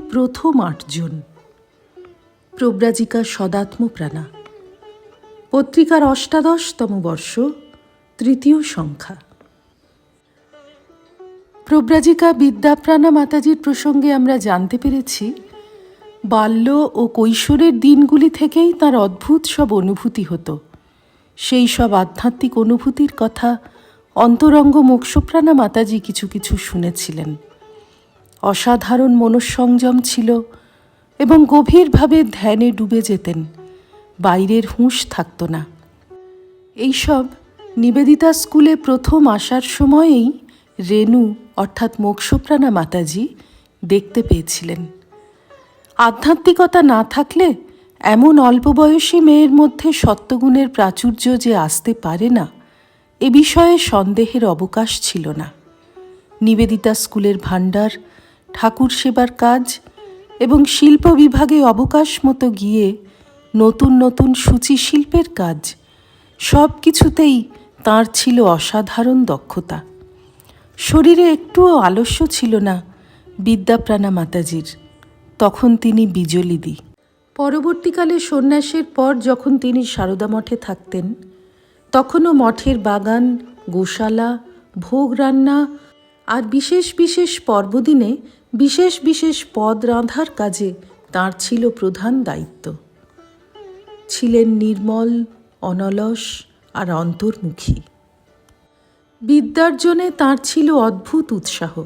প্রথম আটজন। প্রব্রাজিকা সদাত্মপ্রাণা। পত্রিকার অষ্টাদশতম বর্ষ, তৃতীয় সংখ্যা। প্রব্রাজিকা বিদ্যাপ্রাণা মাতাজির প্রসঙ্গে আমরা জানতে পেরেছি, বাল্য ও কৈশোরের দিনগুলি থেকেই তার অদ্ভুত সব অনুভূতি হতো। সেই সব আধ্যাত্মিক অনুভূতির কথা অন্তরঙ্গ মোক্ষপ্রাণা মাতাজি কিছু কিছু শুনেছিলেন। অসাধারণ মনঃসংযম ছিল এবং গভীরভাবে ধ্যানে ডুবে যেতেন। বাইরের হুঁশ থাকত না। এইসব নিবেদিতা স্কুলে প্রথম আসার সময়েই রেনু, অর্থাৎ মোক্ষপ্রাণা মাতাজি, দেখতে পেয়েছিলেন। আধ্যাত্মিকতা না থাকলে এমন অল্প বয়সী মেয়ের মধ্যে সত্যগুণের প্রাচুর্য যে আসতে পারে না, এ বিষয়ে সন্দেহের অবকাশ ছিল না। নিবেদিতা স্কুলের ভাণ্ডার ঠাকুর সেবার কাজ এবং শিল্প বিভাগে অবকাশ মতো গিয়ে নতুন নতুন সূচি শিল্পের কাজ, সব কিছুতেই তাঁর ছিল অসাধারণ দক্ষতা। শরীরে একটুও আলস্য ছিল না বিদ্যাপ্রাণা মাতাজির। তখন তিনি বিজলিদি পরবর্তীকালে সন্ন্যাসের পর যখন তিনি সারদা মঠে থাকতেন, তখনও মঠের বাগান, গোশালা, ভোগ রান্না আর বিশেষ বিশেষ পর্বদিনে বিশেষ বিশেষ পদ রাঁধার কাজে তাঁর ছিল প্রধান দায়িত্ব। ছিলেন নির্মল, অনলস আর অন্তর্মুখী। বিদ্যার্জনে তাঁর ছিল অদ্ভুত উৎসাহ।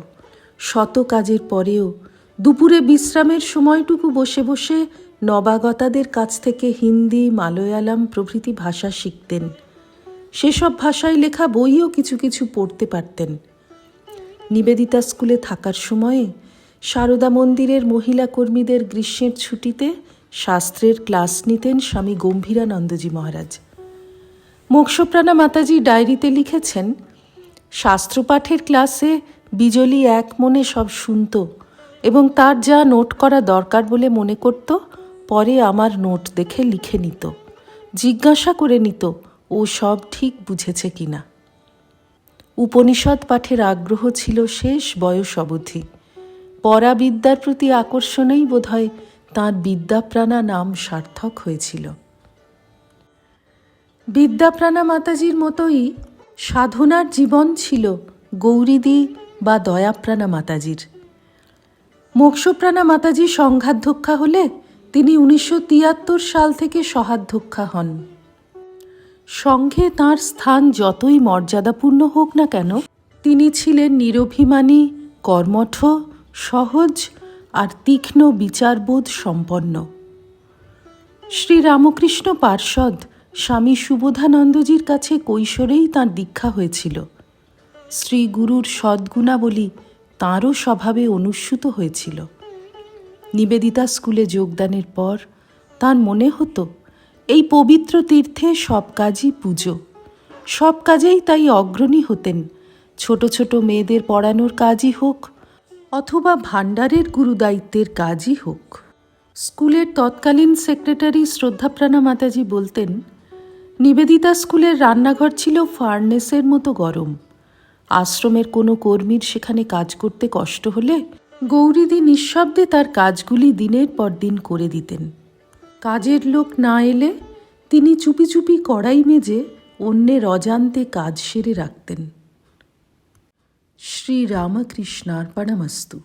শত কাজের পরেও দুপুরে বিশ্রামের সময়টুকু বসে বসে নবাগতাদের কাছ থেকে হিন্দি, মালয়ালাম প্রভৃতি ভাষা শিখতেন। সেসব ভাষায় লেখা বইও কিছু কিছু পড়তে পারতেন। নিবেদিতা স্কুলে থাকার সময়ে সারদা মন্দিরের মহিলা কর্মীদের গ্রীষ্মের ছুটিতে শাস্ত্রের ক্লাস নিতেন স্বামী গম্ভীরানন্দজি মহারাজ। মোক্ষপ্রাণা মাতাজি ডায়েরিতে লিখেছেন, শাস্ত্রপাঠের ক্লাসে বিজলি এক মনে সব শুনত এবং তার যা নোট করা দরকার বলে মনে করত, পরে আমার নোট দেখে লিখে নিত। জিজ্ঞাসা করে নিত, ও সব ঠিক বুঝেছে কিনা? উপনিষদ পাঠের আগ্রহ ছিল শেষ বয়স অবধি। পরাবিদ্যার প্রতি আকর্ষণেই বোধহয় তাঁর বিদ্যাপ্রাণা নাম সার্থক হয়েছিল। বিদ্যাপ্রাণা মাতাজির মতোই সাধনার জীবন ছিল গৌরীদি বা দয়াপ্রাণা মাতাজির। মোক্ষপ্রাণা মাতাজি সংঘাধ্যক্ষা হলে তিনি উনিশশো তিয়াত্তর সাল থেকে সহাধ্যক্ষা হন। সংঘে তার স্থান যতই মর্যাদাপূর্ণ হোক না কেন, তিনি ছিলেন নিরভিমানী, কর্মঠ, সহজ আর তীক্ষ্ণ বিচারবোধ সম্পন্ন। শ্রী রামকৃষ্ণ পার্ষদ স্বামী সুবোধানন্দজির কাছে কৈশোরেই তাঁর দীক্ষা হয়েছিল। শ্রী গুরুর সদ্গুণাবলী তাঁরও স্বভাবে অনুস্যুত হয়েছিল। নিবেদিতা স্কুলে যোগদানের পর তার মনে হতো এই পবিত্র তীর্থে সব কাজই পুজো। সব কাজেই তাই অগ্রণী হতেন। ছোট ছোট মেয়েদের পড়ানোর কাজই হোক, অথবা ভাণ্ডারের গুরুদায়িত্বের কাজই হোক। স্কুলের তৎকালীন সেক্রেটারি শ্রদ্ধাপ্রাণা মাতাজি বলতেন, নিবেদিতা স্কুলের রান্নাঘর ছিল ফার্নেসের মতো গরম। আশ্রমের কোনো কর্মীর সেখানে কাজ করতে কষ্ট হলে গৌরীদি নিঃশব্দে তার কাজগুলি দিনের পর দিন করে দিতেন। কাজের লোক না এলে তিনি চুপি চুপি কড়াই মেজে অন্যের অজান্তে কাজ সেরে রাখতেন। শ্রী রামকৃষ্ণার্পণমস্তু